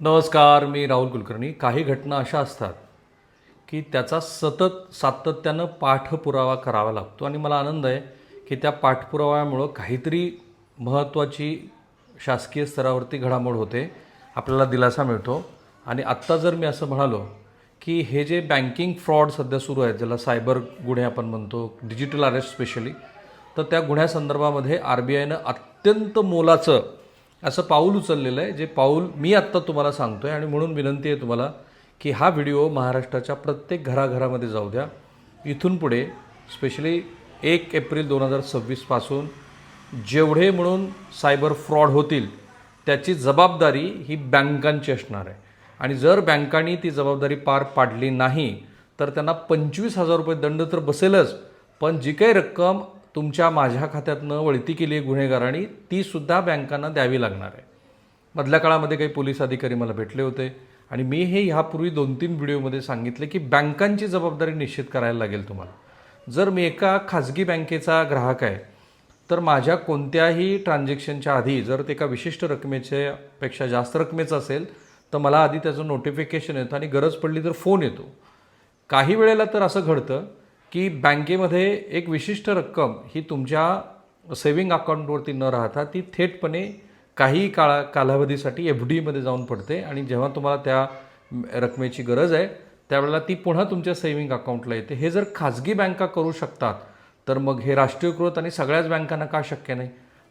नमस्कार मी राहुल कुलकर्णी. काही घटना अशा असतात की त्याचा सतत सातत्यानं पाठपुरावा करावा लागतो. आणि मला आनंद आहे की त्या पाठपुराव्यामुळं काहीतरी महत्त्वाची शासकीय स्तरावरती घडामोड होते आपल्याला दिलासा मिळतो. आणि आत्ता जर मी असं म्हणालो की हे जे बँकिंग फ्रॉड सध्या सुरू आहेत ज्याला सायबर गुन्हे आपण म्हणतो डिजिटल अरेस्ट स्पेशली तर त्या गुन्ह्यासंदर्भामध्ये आर बी आयनं अत्यंत मोलाचं असं पाऊल उचललेलं आहे जे पाऊल मी आत्ता तुम्हाला सांगतो आहे आणि म्हणून विनंती आहे तुम्हाला की हा व्हिडिओ महाराष्ट्राच्या प्रत्येक घराघरामध्ये जाऊ द्या. इथून पुढे स्पेशली एक एप्रिल दोन हजार सव्वीसपासून जेवढे म्हणून सायबर फ्रॉड होतील त्याची जबाबदारी ही बँकांची असणार आहे. आणि जर बँकांनी ती जबाबदारी पार पाडली नाही तर त्यांना पंचवीस हजार रुपये दंड तर बसेलच पण जी काही रक्कम तुमच्या माझ्या खात्यातनं वळती केली आहे गुन्हेगारांनी ती सुद्धा बँकांना द्यावी लागणार आहे. मधल्या काळामध्ये काही पोलीस अधिकारी मला भेटले होते आणि मी हे ह्यापूर्वी दोन तीन व्हिडिओमध्ये सांगितले की बँकांची जबाबदारी निश्चित करायला लागेल तुम्हाला. जर मी एका खाजगी बँकेचा ग्राहक आहे तर माझ्या कोणत्याही ट्रान्झॅक्शनच्या आधी जर ते एका विशिष्ट रकमेच्यापेक्षा जास्त रकमेचं असेल तर मला आधी त्याचं नोटिफिकेशन येतं आणि गरज पडली तर फोन येतो. काही वेळेला तर असं घडतं की बँकेमध्ये एक विशिष्ट रक्कम ही तुमच्या सेविंग अकाउंटवरती न राहता ती थेटपणे काही काळा कालावधीसाठी एफ डीमध्ये जाऊन पडते आणि जेव्हा तुम्हाला त्या रकमेची गरज आहे त्यावेळेला ती पुन्हा तुमच्या सेविंग अकाउंटला येते. हे जर खाजगी बँका करू शकतात तर मग हे राष्ट्रीयकृत आणि सगळ्याच बँकांना का शक्य नाही?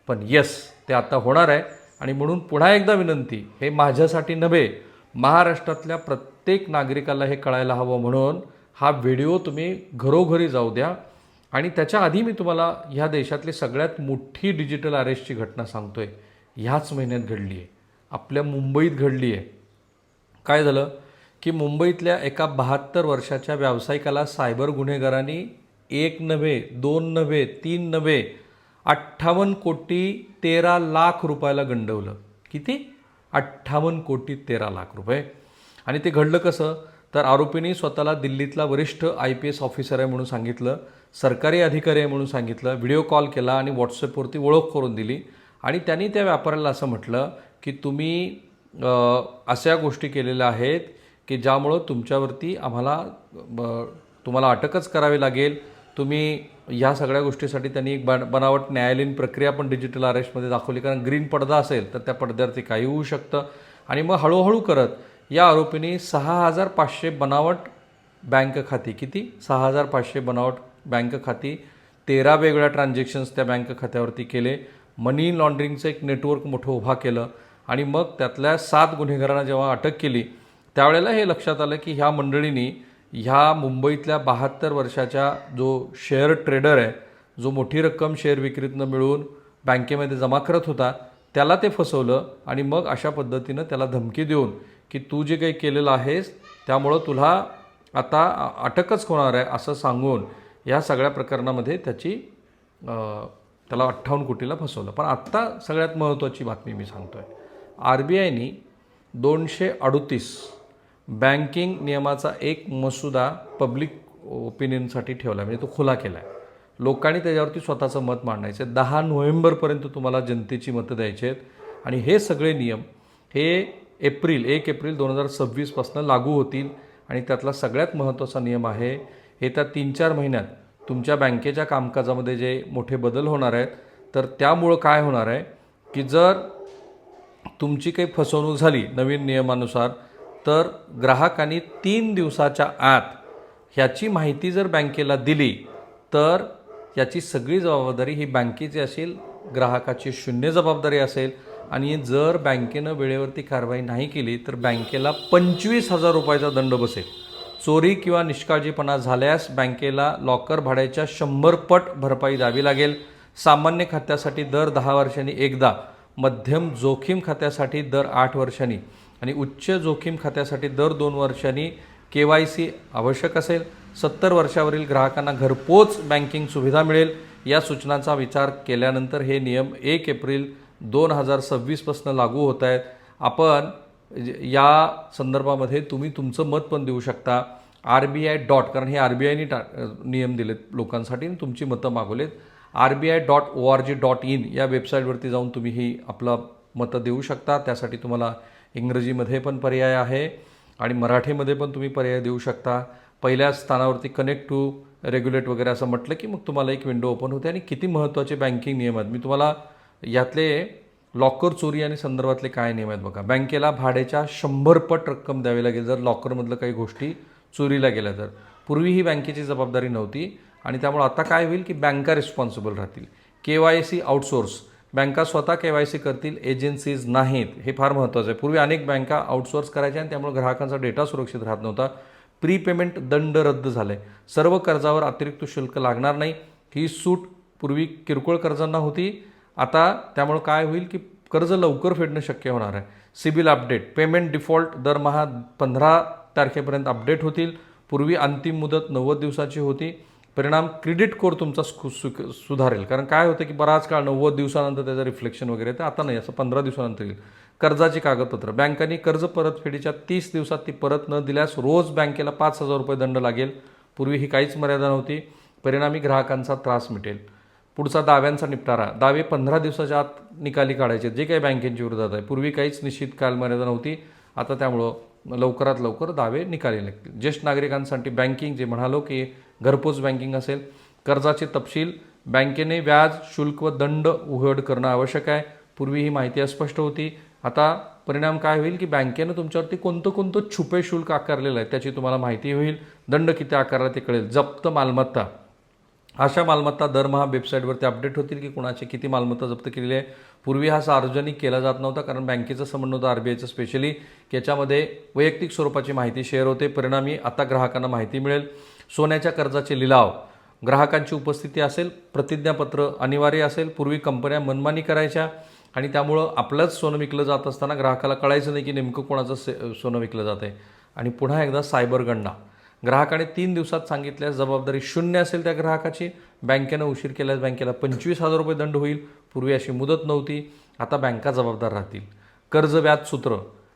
पण येस ते आता होणार आहे आणि म्हणून पुन्हा एकदा विनंती हे माझ्यासाठी नव्हे महाराष्ट्रातल्या प्रत्येक नागरिकाला हे कळायला हवं म्हणून हा व्हिडिओ तुम्ही घरोघरी जाऊ द्या. आणि त्याच्या आधी मी तुम्हाला ह्या देशातली सगळ्यात मोठी डिजिटल अरेस्टची घटना सांगतोय. ह्याच महिन्यात घडली आहे. आपल्या मुंबईत घडली आहे. काय झालं? की मुंबईतल्या एका बहात्तर वर्षाच्या व्यावसायिकाला सायबर गुन्हेगारांनी एक नव्हे दोन नव्हे तीन नव्हे अठ्ठावन्न कोटी तेरा लाख रुपयाला गंडवलं. किती? अठ्ठावन्न कोटी तेरा लाख रुपये. आणि ते घडलं कसं? तर आरोपींनी स्वतःला दिल्लीतला वरिष्ठ आय पी एस ऑफिसर आहे म्हणून सांगितलं सरकारी अधिकारी आहे म्हणून सांगितलं व्हिडिओ कॉल केला आणि व्हॉट्सअपवरती ओळख करून दिली. आणि त्यांनी त्या व्यापाऱ्याला असं म्हटलं की तुम्ही अशा गोष्टी केलेल्या आहेत की ज्यामुळं तुमच्यावरती आम्हाला ब- तुम्हाला अटकच करावी लागेल. तुम्ही ह्या सगळ्या गोष्टीसाठी त्यांनी एक बन बनावट न्यायालयीन प्रक्रिया पण डिजिटल अरेस्टमध्ये दाखवली. कारण ग्रीन पडदा असेल तर त्या पडद्यावरती काही होऊ शकतं. आणि मग हळूहळू करत या आरोपीने सहा हजार पाचशे बनावट बँक खाती. किती? सहा हजार पाचशे बनावट बँक खाती. तेरा वेगवेगळ्या ट्रान्झॅक्शन्स त्या बँक खात्यावरती केले. मनी लॉन्ड्रिंगचं एक नेटवर्क मोठं उभा केलं. आणि मग त्यातल्या सात गुन्हेगारांना जेव्हा अटक केली त्यावेळेला हे लक्षात आलं की ह्या मंडळींनी ह्या मुंबईतल्या बहात्तर वर्षाच्या जो शेअर ट्रेडर आहे जो मोठी रक्कम शेअर विक्रीतनं मिळवून बँकेमध्ये जमा करत होता त्याला ते फसवलं आणि मग अशा पद्धतीनं त्याला धमकी देऊन की तू जे काही केलेलं आहेस त्यामुळं तुला आता अटकच होणार आहे असं सांगून या सगळ्या प्रकरणामध्ये त्याची त्याला अठ्ठावन्न कोटीला फसवलं. पण आत्ता सगळ्यात महत्त्वाची बातमी मी सांगतो आहे आर बी आयनी दोनशे अडुतीस बँकिंग नियमाचा एक मसुदा पब्लिक ओपिनियनसाठी ठेवला म्हणजे तो खुला केला आहे लोकांनी त्याच्यावरती स्वतःचं मत मांडायचं आहे दहा नोव्हेंबरपर्यंत तुम्हाला जनतेची मतं द्यायची आहेत आणि हे सगळे नियम हे एप्रिल एक एप्रिल दोन हजार सव्वीसपासून लागू होतील आणि त्यातला सगळ्यात महत्त्वाचा नियम आहे येत्या तीन चार महिन्यात तुमच्या बँकेच्या कामकाजामध्ये जे मोठे बदल होणार आहेत तर त्यामुळं काय होणार आहे की जर तुमची काही फसवणूक झाली नवीन नियमानुसार तर ग्राहकांनी तीन दिवसाच्या आत ह्याची माहिती जर बँकेला दिली तर याची सगळी जबाबदारी ही बँकेची असेल ग्राहकाची शून्य जबाबदारी असेल. आणि जर बँकेनं वेळेवरती कारवाई नाही केली तर बँकेला पंचवीस हजार रुपयाचा दंड बसेल. चोरी किंवा निष्काळजीपणा झाल्यास बँकेला लॉकर भाड्याच्या शंभर पट भरपाई द्यावी लागेल. सामान्य खात्यासाठी दर दहा वर्षांनी एकदा मध्यम जोखीम खात्यासाठी दर आठ वर्षांनी आणि उच्च जोखीम खात्यासाठी दर दोन वर्षांनी के वाय सी आवश्यक असेल. सत्तर वर्षावरील ग्राहकांना घरपोच बँकिंग सुविधा मिळेल. या सूचनांचा विचार केल्यानंतर हे नियम एक एप्रिल दोन हजार सव्वीसपासून लागू होत आहेत. आपण या संदर्भामध्ये तुम्ही तुमचं मत पण देऊ शकता. आर बी आय डॉट कारण हे आर बी आयनी टा नियम दिलेत लोकांसाठी आणि तुमची मतं मागवलेत. R B I dot O R G dot in या वेबसाईटवरती जाऊन तुम्ही ही आपलं मतं देऊ शकता. त्यासाठी तुम्हाला इंग्रजीमध्ये पण पर्याय आहे आणि मराठीमध्ये पण तुम्ही पर्याय देऊ शकता. पहिल्या स्थानावरती कनेक्ट टू रेग्युलेट वगैरे असं म्हटलं की मग तुम्हाला एक विंडो ओपन होते आणि किती महत्त्वाचे बँकिंग नियम आहेत. मी तुम्हाला यातले लॉकर चोरी आणि संदर्भातले काय नियम आहेत बघा. बँकेला भाड्याच्या शंभर पट रक्कम द्यावी लागेल जर लॉकरमधलं काही गोष्टी चोरीला गेल्या तर. पूर्वी ही बँकेची जबाबदारी नव्हती आणि त्यामुळे आता काय होईल की बँका रिस्पॉन्सिबल राहतील. के वाय सी आउटसोर्स बँका स्वतः के वाय सी करतील एजन्सीज नाहीत. हे फार महत्त्वाचं आहे. पूर्वी अनेक बँका आउटसोर्स करायच्या आणि त्यामुळे ग्राहकांचा डेटा सुरक्षित राहत नव्हता. प्री पेमेंट दंड रद्द झाले. सर्व कर्जावर अतिरिक्त शुल्क लागणार नाही. ही सूट पूर्वी किरकोळ कर्जांना होती. आता त्यामुळं काय होईल की कर्ज लवकर फेडणं शक्य होणार आहे. सिबिल अपडेट पेमेंट डिफॉल्ट दरमहा पंधरा तारखेपर्यंत अपडेट होतील. पूर्वी अंतिम मुदत नव्वद दिवसाची होती. परिणाम क्रेडिट स्कोर तुमचा सु- सु- सुधारेल. कारण काय होतं की बराच काळ नव्वद दिवसानंतर त्याचं रिफ्लेक्शन वगैरे तर आता नाही असं पंधरा दिवसानंतर येईल. कर्जाची कागदपत्र. बँकांनी कर्ज परतफेडीच्या तीस दिवसात ती परत न दिल्यास रोज बँकेला पाच हजार रुपये दंड लागेल. पूर्वी ही काहीच मर्यादा नव्हती. परिणामी ग्राहकांचा त्रास मिटेल. पुढचा दाव्यांचा निपटारा. दावे पंधरा दिवसाच्या आत निकाली काढायचे जे काही बँकेंच्या विरोधात आहे. पूर्वी काहीच निश्चित कालमर्यादा नव्हती. आता त्यामुळं लवकरात लवकर दावे निकाली लागतील. ज्येष्ठ नागरिकांसाठी बँकिंग जे म्हणालो की घरपोच बँकिंग असेल कर्जाचे तपशील बँकेने व्याज शुल्क व दंड उघड करणं आवश्यक आहे. पूर्वी ही माहिती अस्पष्ट होती. आता परिणाम काय होईल की बँकेनं तुमच्यावरती कोणतं कोणतं छुपे शुल्क आकारलेलं आहे त्याची तुम्हाला माहिती होईल. दंड किती आकारला ते कळेल. जप्त मालमत्ता. अशा मालमत्ता दरमहा वेबसाईटवरती अपडेट होतील की कुणाची किती मालमत्ता जप्त केलेली आहे? पूर्वी हा सार्वजनिक केला जात नव्हता कारण बँकेचं संबंध होतं आर बी आयचं स्पेशली की याच्यामध्ये वैयक्तिक स्वरूपाची माहिती शेअर होते. परिणामी आता ग्राहकांना माहिती मिळेल. सोन्याच्या कर्जाचे लिलाव. ग्राहकांची उपस्थिती असेल प्रतिज्ञापत्र अनिवार्य असेल. पूर्वी कंपन्या मनमानी करायच्या आणि त्यामुळं आपलंच सोनं विकलं जात असताना ग्राहकाला कळायचं नाही की नेमकं कोणाचं से सोनं विकलं जात आहे आणि पुन्हा एकदा सायबर गणना. ग्राहकाने तीन दिवसात सांगितल्यास जबाबदारी शून्य असेल त्या ग्राहकाची. बँकेनं उशीर केल्यास बँकेला पंचवीस हजार रुपये दंड होईल. पूर्वी अशी मुदत नव्हती. आता बँका जबाबदार राहतील. कर्ज व्याज सूत्र.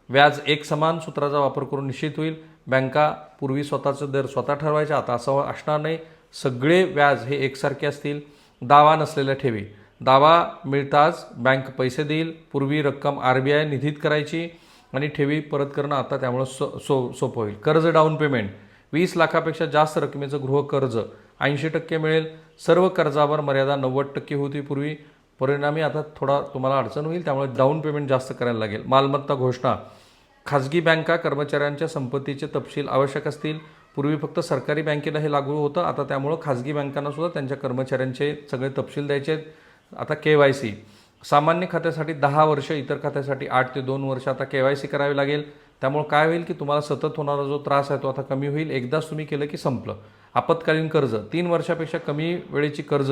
व्याज एक समान सूत्राचा वापर करून निश्चित होईल. बँका पूर्वी स्वतःचं दर स्वतः ठरवायच्या आता असं असणार नाही. सगळे व्याज हे एकसारखे असतील. दावा नसलेल्या ठेवी. दावा मिळताच बँक पैसे देईल. पूर्वी रक्कम आर बी आय निधीत करायची आणि ठेवी परत करणं आता त्यामुळं सो सो सोपं होईल. कर्ज डाऊन पेमेंट. वीस लाखापेक्षा जास्त रकमेचं गृहकर्ज ऐंशी टक्के मिळेल. सर्व कर्जावर मर्यादा नव्वद टक्के होती पूर्वी. परिणामी आता थोडा तुम्हाला अडचण होईल त्यामुळे डाऊन पेमेंट जास्त करायला लागेल. मालमत्ता घोषणा. खाजगी बँका कर्मचाऱ्यांच्या संपत्तीचे तपशील आवश्यक असतील. पूर्वी फक्त सरकारी बँकेला हे लागू होतं आता त्यामुळं खाजगी बँकांना सुद्धा त्यांच्या कर्मचाऱ्यांचे सगळे तपशील द्यायचे आहेत. आता के वाय सी. सामान्य खात्यासाठी दहा वर्ष इतर खात्यासाठी आठ ते दोन वर्ष आता के वाय सी करावी लागेल. त्यामुळं काय होईल की तुम्हाला सतत होणारा जो त्रास आहे तो आता कमी होईल. एकदाच तुम्ही केलं की संपलं. आपत्कालीन कर्ज. तीन वर्षापेक्षा कमी वेळेची कर्ज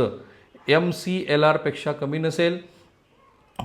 एम सी एल आरपेक्षा कमी नसेल.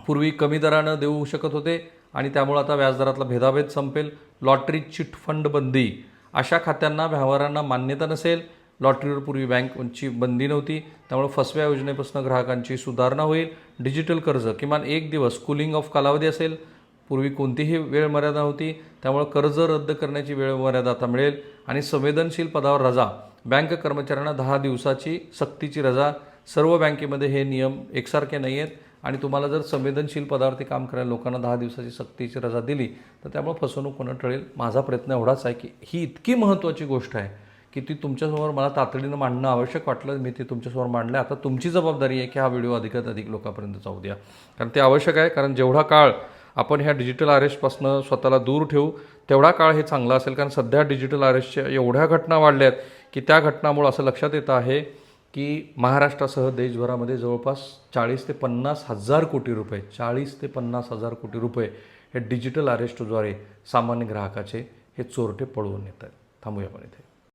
पूर्वी कमी दरानं देऊ शकत होते आणि त्यामुळे आता व्याजदरातला भेदाभेद संपेल. लॉटरी चिट फंड बंदी. अशा खात्यांना व्यवहारांना मान्यता नसेल. लॉटरीवर पूर्वी बँकची बंदी नव्हती. त्यामुळे फसव्या योजनेपासून ग्राहकांची सुधारणा होईल. डिजिटल कर्ज. किमान एक दिवस कुलिंग ऑफ कालावधी असेल. पूर्वी कोणतीही वेळ मर्यादा होती त्यामुळे कर्ज रद्द करण्याची वेळ मर्यादा आता मिळेल. आणि संवेदनशील पदावर रजा. बँक कर्मचाऱ्यांना दहा दिवसाची सक्तीची रजा. सर्व बँकेमध्ये हे नियम एकसारखे नाही आहेत आणि तुम्हाला जर संवेदनशील पदावरती काम करायला लोकांना दहा दिवसाची सक्तीची रजा दिली तर त्यामुळे फसवणूक होणं टळेल. माझा प्रयत्न एवढाच आहे की ही इतकी महत्त्वाची गोष्ट आहे की ती तुमच्यासमोर मला तातडीनं मांडणं आवश्यक वाटलं. मी ती तुमच्यासमोर मांडलं आता तुमची जबाबदारी आहे की हा व्हिडिओ अधिकात अधिक लोकांपर्यंत जाऊ द्या. कारण ते आवश्यक आहे. कारण जेवढा काळ आपण ह्या डिजिटल अरेस्टपासून स्वतःला दूर ठेवू. तेवढा काळ हे चांगला असेल कारण सध्या डिजिटल अरेस्टच्या एवढ्या घटना वाढल्या आहेत की त्या घटनामुळं असं लक्षात येतं आहे की महाराष्ट्रासह देशभरामध्ये जवळपास चाळीस ते पन्नास हजार कोटी रुपये चाळीस ते पन्नास हजार कोटी रुपये हे डिजिटल अरेस्टद्वारे सामान्य ग्राहकाचे हे चोरटे पळवून येत आहेत. थांबूया आपण इथे.